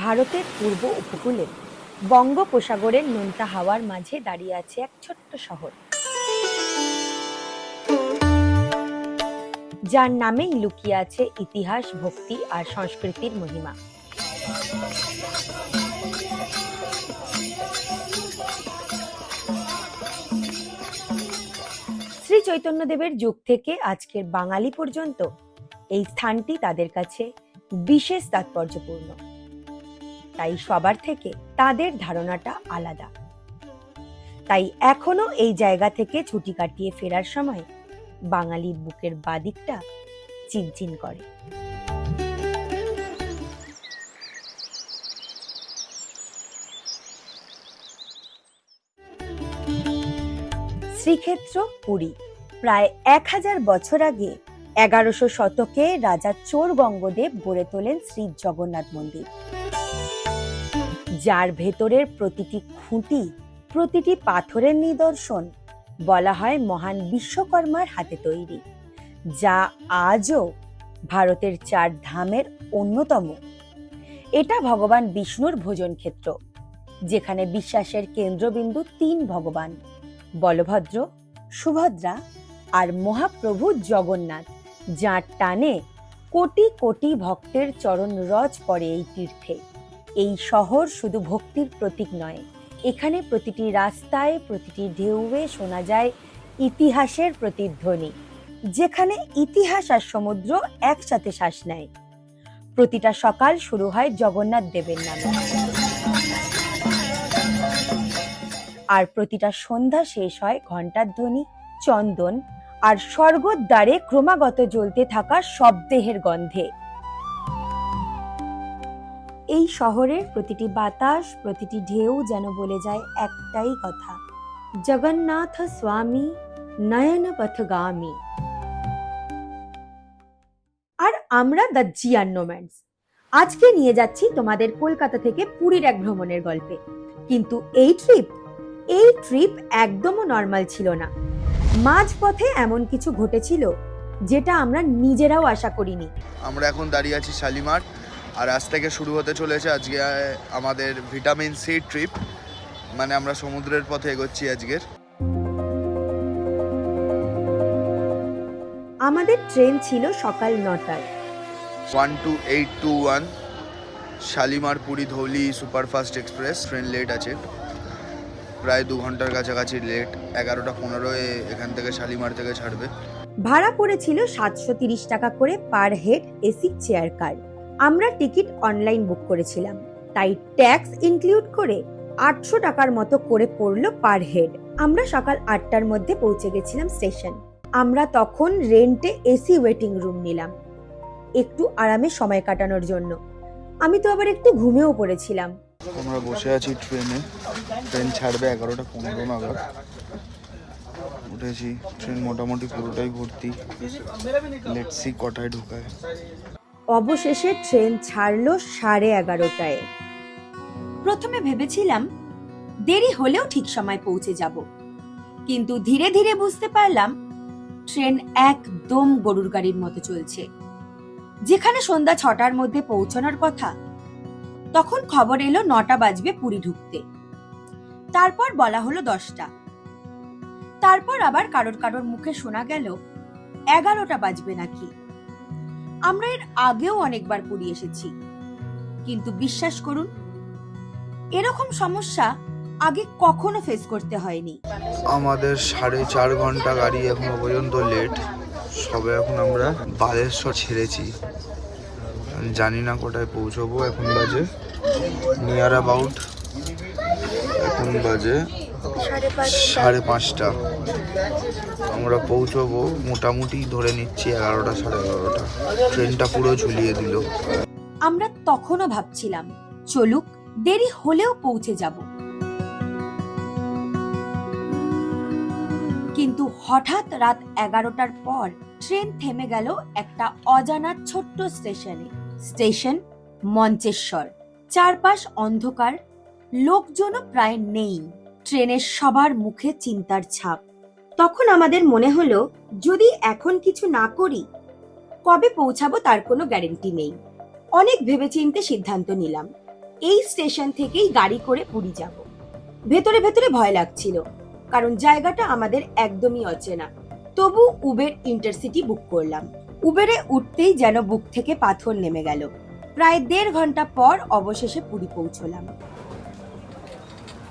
ভারতের পূর্ব উপকূলে বঙ্গোপসাগরের নোনতা হাওয়ার মাঝে দাঁড়িয়ে আছে এক ছোট্ট শহর। যার নামেই লুকিয়ে আছে ইতিহাস, ভক্তি আর সংস্কৃতির মহিমা। শ্রী চৈতন্যদেবের যুগ থেকে আজকের বাঙালি পর্যন্ত এই স্থানটি তাদের কাছে বিশেষ তাৎপর্যপূর্ণ। তাই সবার থেকে তাদের ধারণাটা আলাদা। তাই এখনও এই জায়গা থেকে ছুটি কাটিয়ে ফেরার সময় বাঙালির বুকের বাদিকটা চিনচিন করে। শ্রীক্ষেত্র পুরী। প্রায় এক হাজার বছর আগে এগারোশো শতকে রাজা চোর গঙ্গদেব গড়ে তোলেন শ্রী জগন্নাথ মন্দির। যার ভেতরের প্রতিটি খুঁটি, প্রতিটি পাথরের নিদর্শন বলা হয় মহান বিশ্বকর্মার হাতে তৈরি, যা আজও ভারতের চার ধামের অন্যতম। এটা ভগবান বিষ্ণুর ভোজন ক্ষেত্র, যেখানে বিশ্বাসের কেন্দ্রবিন্দু তিন ভগবান, বলভদ্র, সুভদ্রা আর মহাপ্রভু জগন্নাথ, যার টানে কোটি কোটি ভক্তের চরণ রজ পড়ে এই তীর্থে। এই শহর শুধু ভক্তির প্রতীক নয়। এখানে প্রতিটি রাস্তায়, প্রতিটি ঢেউয়ে শোনা যায় ইতিহাসের প্রতিধ্বনি। যেখানে ইতিহাস আর সমুদ্র একসাথে শ্বাস নেয়। প্রতিটা সকাল শুরু হয় জগন্নাথ দেবের নামে। আর প্রতিটা সন্ধ্যা শেষ হয় ঘণ্টার ধ্বনি, চন্দন। আর স্বর্গদ্বারে ক্রমাগত জ্বলতে থাকা শবদেহের গন্ধে। এই শহরের প্রতিটি বাতাস, প্রতিটি ঢেউ যেন বলে যায় একটাই কথা। জগন্নাথ স্বামী নয়ন পথগামী আর আমরা দ্য জিয়ান নোম্যান্স আজকে নিয়ে যাচ্ছি তোমাদের কলকাতা থেকে পুরীর এক ভ্রমণের গল্পে। কিন্তু এই ট্রিপ এই ট্রিপ একদমও নর্মাল ছিল না। মাঝপথে এমন কিছু ঘটেছিল, যেটা আমরা নিজেরাও আশা করিনি। আমরা এখন দাঁড়িয়ে আছি শালিমার। আর আজ থেকে শুরু হতে চলেছে আজকে আমাদের ভিটামিন সি ট্রিপ। মানে আমরা সমুদ্রের পথে এগোচ্ছি আজকের। আমাদের ট্রেন ছিল সকাল নটায়। One two eight two one Shalimar Puri Dhauli superfast express train late আছে। প্রায় দু ঘণ্টার কাছাকাছি লেট এগারোটা পনেরোয় এখান থেকে শালিমার থেকে ছাড়বে। ভাড়া পড়েছিল সাতশো তিরিশ টাকা করে per head AC chair car আমরা টিকিট অনলাইন বুক করেছিলাম। তাই ট্যাক্স ইনক্লুড করে আটশো টাকার মতো করে পড়ল পার হেড। আমরা সকাল আটটার মধ্যে পৌঁছে গেছিলাম স্টেশন। আমরা তখন রেন্টে এসি ওয়েটিং রুম নিলাম। একটু আরামে সময় কাটানোর জন্য। আমি তো আবার একটু ঘুমেও পড়েছিলাম। আমরা বসে আছি ট্রেনে। ট্রেন ছাড়বে এগারোটা পনেরো নাগাদ। উঠেছি। ট্রেন মোটামুটি পুরোটাই ভর্তি। লেটসি কটায় ঢোকায়। অবশেষে ট্রেন ছাড়লো সাড়ে এগারোটায়। প্রথমে ভেবেছিলাম, দেরি হলেও ঠিক সময় পৌঁছে যাব। কিন্তু ধীরে ধীরে বুঝতে পারলাম, ট্রেন একদম গরুর গাড়ির মতো চলছে। যেখানে সন্ধ্যা ছটার মধ্যে পৌঁছানোর কথা, তখন খবর এলো নটা বাজবে পুরী ঢুকতে। তারপর বলা হলো দশটা। তারপর আবার কারোর কারোর মুখে শোনা গেল, এগারোটা বাজবে নাকি। আমরা এর আগেও অনেকবার পুরী এসেছি। কিন্তু বিশ্বাস করুন, এরকম সমস্যা আগে কখনো ফেস করতে হয়নি। আমাদের সাড়ে চার ঘণ্টা গাড়ি এখনও পর্যন্ত লেট সবে এখন আমরা বালেশ্বর ছেড়েছি। জানি না কোথায় পৌঁছবো, এখন বাজে। নিয়ার অ্যাবাউট এখন বাজে সাড়ে পাঁচটা। আমরা পৌঁছবো মোটামুটি ধরে নিচ্ছি এগারোটা সাড়ে এগারোটা। ট্রেনটা পুরো ঝুলিয়ে দিল। আমরা তখনও ভাবছিলাম চলুক দেরি হলেও পৌঁছে যাব। কিন্তু হঠাৎ রাত এগারোটার পর ট্রেন থেমে গেল একটা অজানা ছোট্ট স্টেশনে। স্টেশন মঞ্চেশ্বর। চারপাশ অন্ধকার লোকজনও প্রায় নেই। ট্রেনের সবার মুখে চিন্তার ছাপ। তখন আমাদের মনে হলো, যদি এখন কিছু না করি, কবে পৌঁছাবো তার কোনো গ্যারেন্টি নেই। অনেক ভেবেচিন্তে সিদ্ধান্ত নিলাম, এই স্টেশন থেকেই গাড়ি করে পুরী যাব। ভেতরে ভেতরে ভয় লাগছিল, কারণ জায়গাটা আমাদের একদমই অচেনা। তবু উবের ইন্টারসিটি বুক করলাম। উবেরে উঠতেই যেন বুক থেকে পাথর নেমে গেল। প্রায় দেড় ঘণ্টা পর অবশেষে পুরী পৌঁছলাম।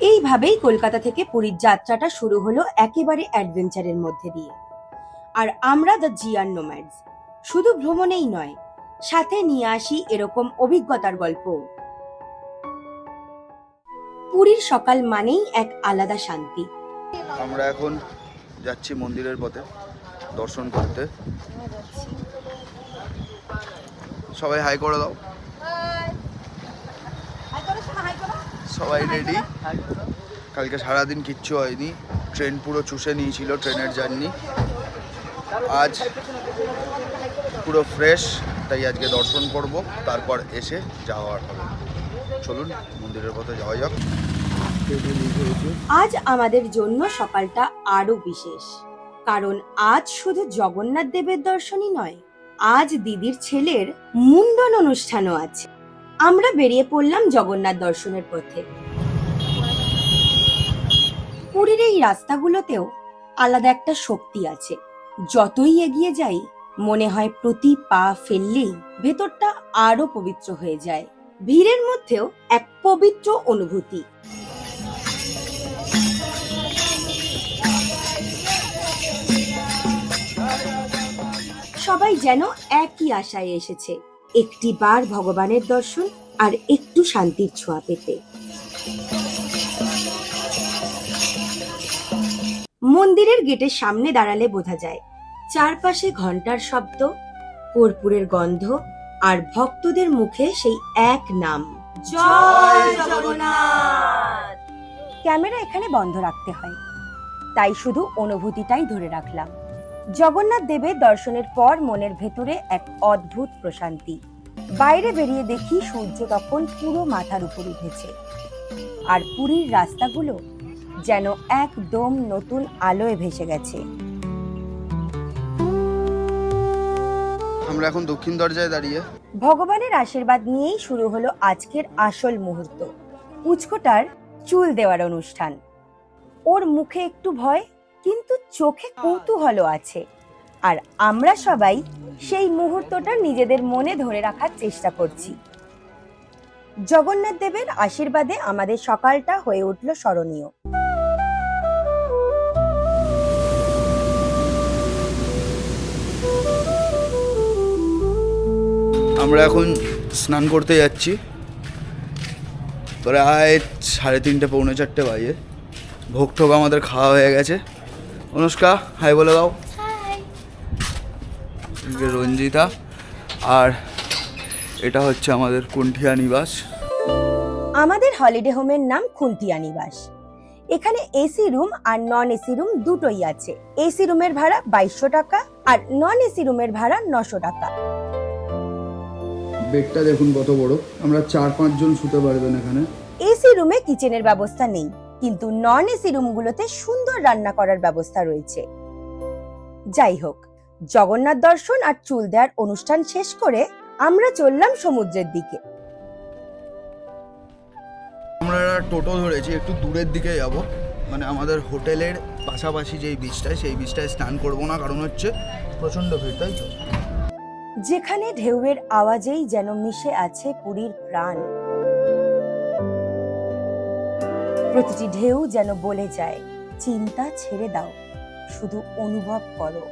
এইভাবেই কলকাতা থেকে পুরীর যাত্রাটা শুরু হলো একেবারে অ্যাডভেঞ্চারের মধ্যে দিয়ে। আর আমরা দ্য জিয়ান নোম্যাডস শুধু ভ্রমণেই নয় সাথে নিয়ে আসি এরকম অভিজ্ঞতার গল্প পুরীর সকাল মানেই এক আলাদা শান্তি। আমরা এখন যাচ্ছি মন্দিরের পথে দর্শন করতে। সবাই হাই করে দাও। সবাই রেডি কালকে সারাদিন কিচ্ছু হয়নি। ট্রেন পুরো চুষে নিয়েছিল ট্রেনের জার্নি আজ পুরো ফ্রেশ তাই আজকে দর্শন করব। তারপর এসে যাওয়ার হবে। চলুন, মন্দিরের পথে যাওয়া যাক। আজ আমাদের জন্য সকালটা আরও বিশেষ। কারণ আজ শুধু জগন্নাথ দেবের দর্শনই নয়, আজ দিদির ছেলের মুন্ডন অনুষ্ঠানও আছে। আমরা বেরিয়ে পড়লাম জগন্নাথ দর্শনের পথে। পুরীর এই রাস্তাগুলোতেও আলাদা একটা শক্তি আছে। যতই এগিয়ে যাই, মনে হয় প্রতি পা ফেললেই ভেতরটা আরও পবিত্র হয়ে যায়। ভিড়ের মধ্যেও এক পবিত্র অনুভূতি। সবাই যেন একই আশায় এসেছে। একটি বার ভগবানের দর্শন আর একটু শান্তির ছোঁয়া পেতে। মন্দিরের গেটের সামনে দাঁড়ালে বোঝা যায় চারপাশে ঘণ্টার শব্দ কর্পূরের গন্ধ আর ভক্তদের মুখে সেই এক নাম। জয় জগন্নাথ! ক্যামেরা এখানে বন্ধ রাখতে হয়। তাই শুধু অনুভূতিটাই ধরে রাখলাম। জগন্নাথ দেবের দর্শনের পর মনের ভেতরে এক অদ্ভুত প্রশান্তি। বাইরে বেরিয়ে দেখি সূর্য তখন পুরো মাথার উপর উঠেছে। আর পুরীর রাস্তাগুলো যেন একদম নতুন আলোয় ভেসে গেছে। আমরা এখন দক্ষিণ দরজায় দাঁড়িয়ে। ভগবানের আশীর্বাদ নিয়েই শুরু হলো আজকের আসল মুহূর্ত উচকোটার চুল দেওয়ার অনুষ্ঠান। ওর মুখে একটু ভয় কিন্তু চোখে কৌতূহলও আছে। আর আমরা সবাই সেই মুহূর্তটা নিজেদের মনে ধরে রাখার চেষ্টা করছি। জগন্নাথ দেবের আশীর্বাদে আমাদের সকালটা হয়ে উঠল স্মরণীয়। আমরা এখন স্নান করতে যাচ্ছি। প্রায় সাড়ে তিনটে পৌনে চারটে বাজে। ভোগ টোক আমাদের খাওয়া হয়ে গেছে। অনুষ্কা হাই বলে দাও। রঞ্জিতা। আর এটা হচ্ছে আমাদের কুণ্ঠিয়া নিবাস। আমাদের হলিডে হোমের নাম খুন্তিয়া নিবাস। এখানে এসি রুম আর নন এসি রুম দুটোই আছে। এসি রুমের ভাড়া বাইশশো টাকা আর নন এসি রুমের ভাড়া নশো টাকা। বেডটা দেখুন কত বড়। আমরা চার পাঁচজন শুতে পারবেন এখানে। এসি রুমে কিচেনের ব্যবস্থা নেই। কিন্তু নন এসি রুমগুলোতে সুন্দর রান্না করার ব্যবস্থা রয়েছে। যাই হোক জগন্নাথ দর্শন আর চুল দেওয়ার অনুষ্ঠান শেষ করে আমরা চললাম সমুদ্রের দিকে। আমরা টোটো ধরেছি একটু দূরের দিকে যাব। মানে আমাদের হোটেলের পাশাপাশি যেই বিচটায় সেই বিচটায় স্নান করব না কারণ হচ্ছে প্রচণ্ড ভিড় তাই তো? যেখানে ঢেউয়ের আওয়াজেই যেন মিশে আছে পুরীর প্রাণ। প্রতিটি ঢেউ যেন বলে যায়, চিন্তা ছেড়ে দাও, শুধু অনুভব করো।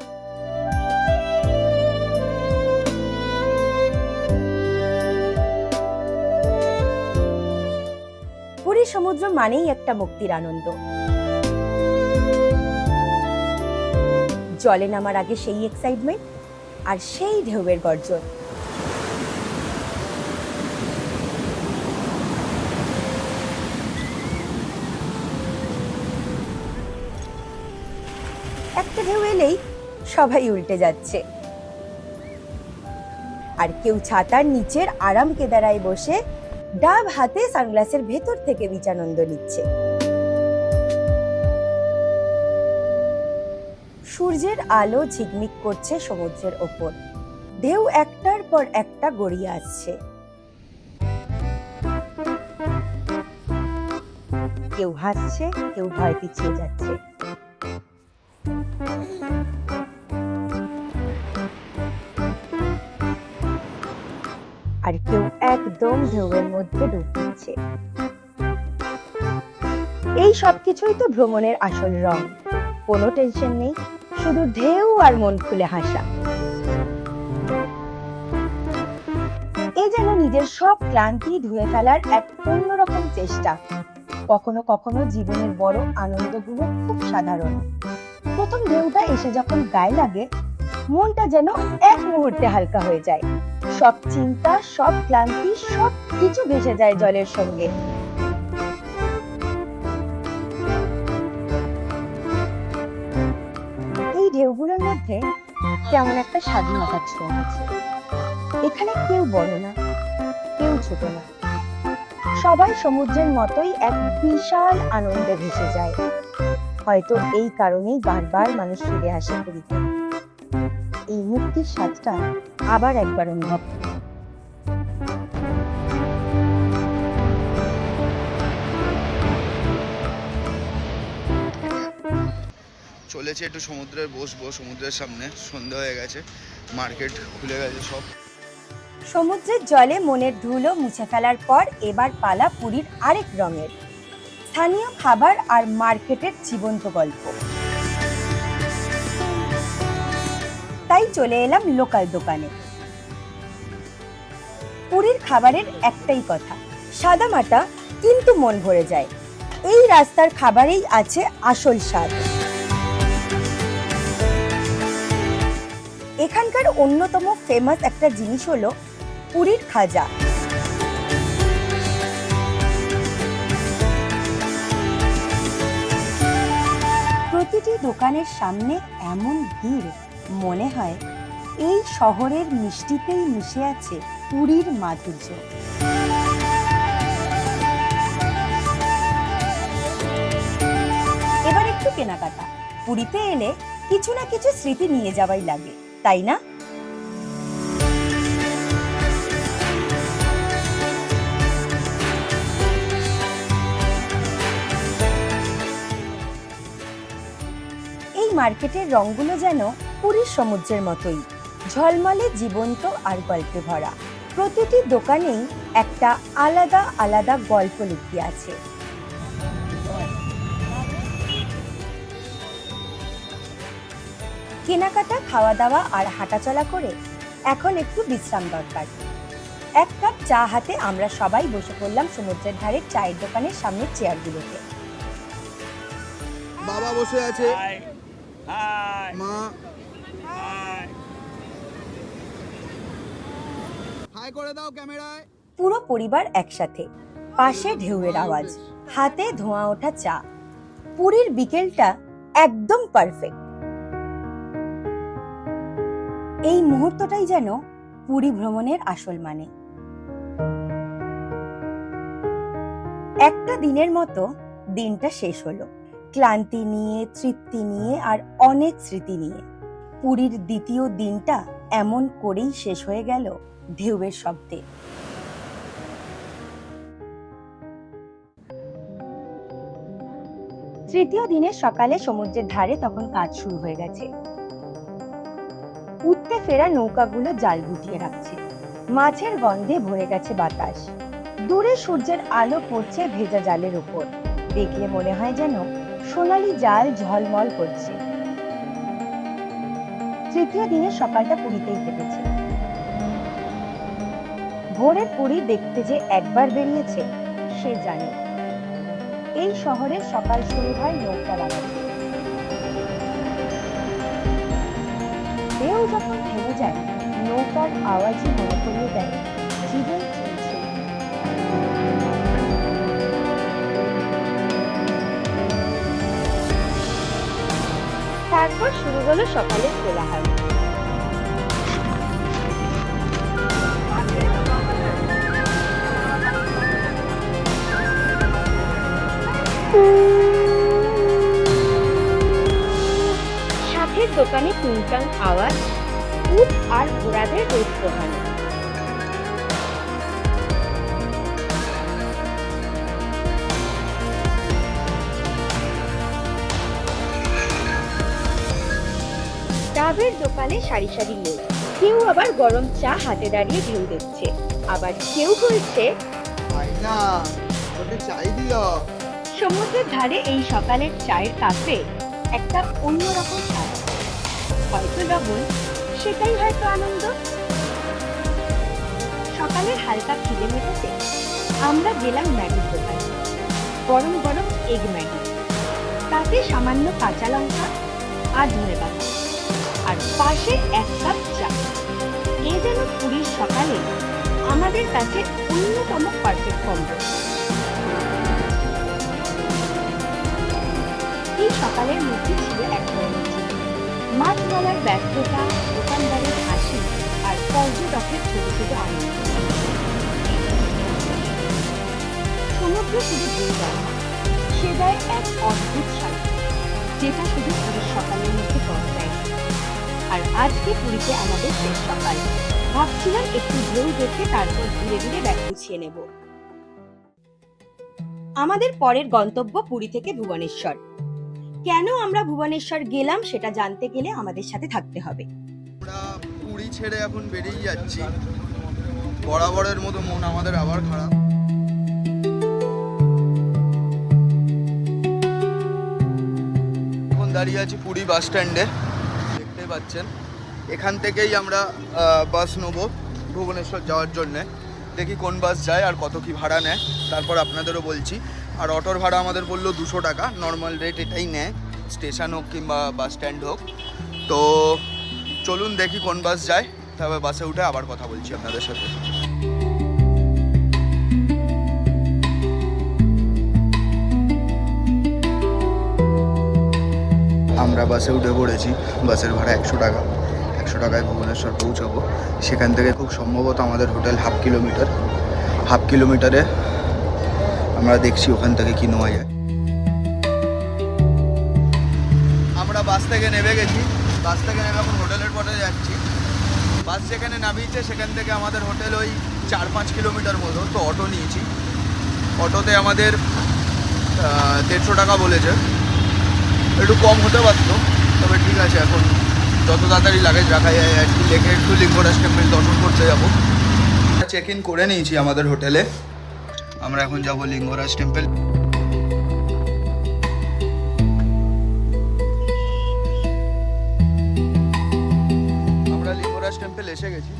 পুরী সমুদ্র মানেই একটা মুক্তির আনন্দ। জলে নামার আগে সেই এক্সাইটমেন্ট আর সেই ঢেউয়ের গর্জন। ঢেউ এলেই সবাই উল্টে যাচ্ছে। আর কেউ ছাতার নিচের আরাম কেদারায় বসে ডাব হাতে সানগ্লাসের ভেতর থেকে বিচানন্দ নিচ্ছে। সূর্যের আলো ঝিকমিক করছে সমুদ্রের ওপর। ঢেউ একটার পর একটা গড়িয়ে আসছে। কেউ হাসছে, কেউ ভয় পিছিয়ে যাচ্ছে। আর কেউ একদম ঢেউয়ের মধ্যে ডুব দিচ্ছে। এই সব কিছুই তো ভ্রমণের আসল রং। কোনো টেনশন নেই, শুধু ঢেউ আর মন খুলে হাসা। এ যেন নিজের সব ক্লান্তি ধুয়ে ফেলার এক অন্যরকম চেষ্টা। কখনো কখনো জীবনের বড় আনন্দগুলো খুব সাধারণ। প্রথম ঢেউটা এসে যখন গায়ে লাগে, মনটা যেন এক মুহূর্তে হালকা হয়ে যায়। সব চিন্তা, সব ক্লান্তি, সব কিছু ভেসে যায় জলের সঙ্গে। এই ঢেউগুলোর মধ্যে কেমন একটা স্বাধীনতার ছোঁয়া আছে। এখানে কেউ বড় না, কেউ ছোট না। সবাই সমুদ্রের মতোই এক বিশাল আনন্দে ভেসে যায়। হয়তো এই কারণেই বারবার মানুষ ফিরে আসে পুরীতে এই মুক্তির স্বাদটা আবার একবার অনুভব চলেছে একটু সমুদ্রে বসবো সমুদ্রের সামনে। সন্ধ্যা হয়ে গেছে মার্কেট খুলে গেছে সব। সমুদ্রের জলে মনের ধুলো মুছে ফেলার পর এবার পালা পুরীর আরেক রঙের। স্থানীয় খাবার আর মার্কেটের জীবন্ত গল্প। তাই চলে এলাম লোকাল দোকানে। পুরীর খাবারের একটাই কথা, সাদা মাটা কিন্তু মন ভরে যায়। এই রাস্তার খাবারেই আছে আসল স্বাদ। এখানকার অন্যতম ফেমাস একটা জিনিস হলো পুরীর খাজা। প্রতিটি দোকানের সামনে এমন ভিড় মনে হয়, এই শহরের মিষ্টিতেই মিশে আছে পুরীর মাধুর্য। এবার একটু কেনাকাটা। পুরীতে এলে কিছু না কিছু স্মৃতি নিয়ে যাওয়াই লাগে, তাই না? মার্কেটের রংগুলো যেন পুরীর সমুদ্রের মতোই। ঝলমলে জীবন্ত আর গল্পে ভরা। প্রতিটি দোকানেই একটা আলাদা আলাদা গল্প লুকিয়ে আছে। কেনাকাটা খাওয়া দাওয়া আর হাঁটাচলা করে এখন একটু বিশ্রাম দরকার। এক কাপ চা হাতে আমরা সবাই বসে পড়লাম সমুদ্রের ধারে চায়ের দোকানের সামনের চেয়ারগুলোতে বাবা বসে আছে। মা হাই হাই করে দাও ক্যামেরায়। পুরো পরিবার একসাথে। পাশে ঢেউয়ের আওয়াজ হাতে ধোঁয়া ওঠা চা। পুরীর বিকেলটা একদম পারফেক্ট এই মুহূর্তটাই যেন পুরী ভ্রমণের আসল মানে। একটা দিনের মতো দিনটা শেষ হলো। ক্লান্তি নিয়ে, তৃপ্তি নিয়ে আর অনেক স্মৃতি নিয়ে। পুরীর দ্বিতীয় দিনটা এমন করেই শেষ হয়ে গেল ঢেউয়ের শব্দে। তৃতীয় দিনের সকালে সমুদ্রের ধারে তখন কাজ শুরু হয়ে গেছে। উঠতে ফেরা নৌকাগুলো জাল গুটিয়ে রাখছে। মাছের গন্ধে ভরে গেছে বাতাস। দূরে সূর্যের আলো পড়ছে ভেজা জালের উপর দেখলে মনে হয় যেন সোনালি জাল ঝলমল করছে। তৃতীয় দিনের সকালটা পুরীতেই কেটেছে। ভোরের পুরী দেখতে যে একবার বেরিয়েছে, সে জানে। এই শহরে সকাল শুরু হয় নৌকা লাগাতে যখন থেমে যায়, নৌকার আওয়াজই মনে করিয়ে দেয়, জীবন তারপর শুরু হলো সকালের কোলাহল। সাথের দোকানে টুংটাং আওয়াজ উট আর ঘোড়াদের রোদ পোহানো। চাবের দোকানে সারি সারি লোক কেউ আবার গরম চা হাতে দাঁড়িয়ে ঢেউ দিচ্ছে আবার কেউ বলছে চাই দিও। সমুদ্রের ধারে এই সকালের চায়ের কাপে একটা অন্যরকম স্বাদ হয়তো লবণ সেটাই হয়তো আনন্দ। সকালের হালকা খিদে মেটাতে আমরা গেলাম ম্যাগির দোকানে। গরম গরম এগ ম্যাগি। তাতে সামান্য কাঁচা লঙ্কা আর ধনে পাতা পাশে এক কাপ চা এ যেন পুরীর সকালে আমাদের কাছে অন্যতম পারফেক্ট কম্বো এই সকালের মধ্যে ছিল এক ছুটি। মাছওয়ালার ব্যস্ততা দোকানদারের হাসি আর পর্যটকের ছোট ছোট আনন্দ সমুদ্র শুধু বয়ে যায় সে এক অদ্ভুত শান্তি যেটা শুধু পুরীর সকালের মধ্যে পাওয়া যায়। আর আজকে পুরীতে আমাদের শেষ সকাল। ভাবছিলাম একটু ঢেউ দেখে তারপর ধীরে ধীরে ব্যাগ গুছিয়ে নেব। আমাদের পরের গন্তব্য পুরী থেকে ভুবনেশ্বর। কেন আমরা ভুবনেশ্বর গেলাম সেটা জানতে গেলে আমাদের সাথে থাকতে হবে। পুরী ছেড়ে এখন বেরিয়ে যাচ্ছি। বরাবরের মতো মন আমাদের আবার খারাপ। এখন দাঁড়িয়ে আছি পুরী বাস স্ট্যান্ডে। পাচ্ছেন। এখান থেকেই আমরা বাস নেব ভুবনেশ্বর যাওয়ার জন্যে। দেখি কোন বাস যায় আর কত কি ভাড়া নেয়। তারপর আপনাদেরও বলছি। আর অটোর ভাড়া আমাদের বলল দুশো টাকা। নর্মাল রেট এটাই নেয় স্টেশন হোক কিংবা বাস স্ট্যান্ড হোক। তো চলুন দেখি কোন বাস যায়। তবে বাসে উঠে আবার কথা বলছি আপনাদের সাথে। আমরা বাসে উঠে পড়েছি। বাসের ভাড়া একশো টাকা। একশো টাকায় ভুবনেশ্বর পৌঁছাবো। সেখান থেকে খুব সম্ভবত আমাদের হোটেল হাফ কিলোমিটার হাফ কিলোমিটারে আমরা দেখছি ওখান থেকে কি নেওয়া যায়। আমরা বাস থেকে নেমে গেছি। বাস থেকে নেমে এখন হোটেলের পথে যাচ্ছি। বাস যেখানে নামিয়েছে, সেখান থেকে আমাদের হোটেল ওই চার পাঁচ কিলোমিটার মতো। তো অটো নিয়েছি। অটোতে আমাদের দেড়শো টাকা বলেছে। একটু কম হতে পারতো তবে ঠিক আছে এখন যত তাড়াতাড়ি লাগেজ রাখা যায় আর কি লেখে একটু লিঙ্গরাজ টেম্পল দর্শন করতে যাব। চেক ইন করে নিয়েছি আমাদের হোটেলে আমরা এখন যাব লিঙ্গরাজ টেম্পল আমরা লিঙ্গরাজ টেম্পল এসে গেছি।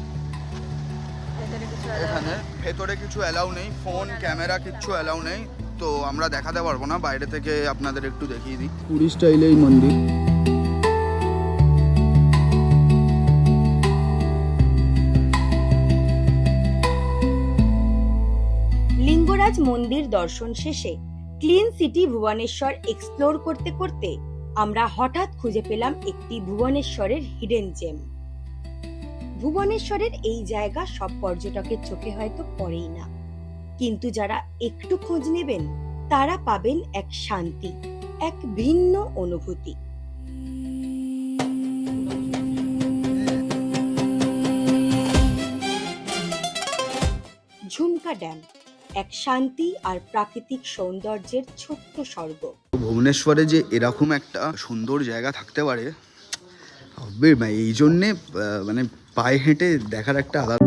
এখানে ভেতরে কিছু অ্যালাউ নেই ফোন ক্যামেরা কিচ্ছু অ্যালাউ নেই। তো আমরা দেখাতে পারব না বাইরে থেকে আপনাদের একটু দেখিয়ে দিই। পুরী স্টাইলে এই মন্দির। লিঙ্গরাজ মন্দির দর্শন শেষে ক্লিন সিটি ভুবনেশ্বর এক্সপ্লোর করতে করতে আমরা হঠাৎ খুঁজে পেলাম একটি ভুবনেশ্বরের হিডেন জেম ভুবনেশ্বরের এই জায়গা সব পর্যটকের চোখে হয়তো পড়েই না। কিন্তু যারা একটু খোঁজ নেবেন, তারা পাবেন এক শান্তি, এক ভিন্ন অনুভূতি। ঝুমকা ড্যাম, এক শান্তি আর প্রাকৃতিক সৌন্দর্যের ছোট্ট স্বর্গ। ভুবনেশ্বরে যে এরকম একটা সুন্দর জায়গা থাকতে পারে এই জন্যে মানে পায়ে হেঁটে দেখার একটা আলাদা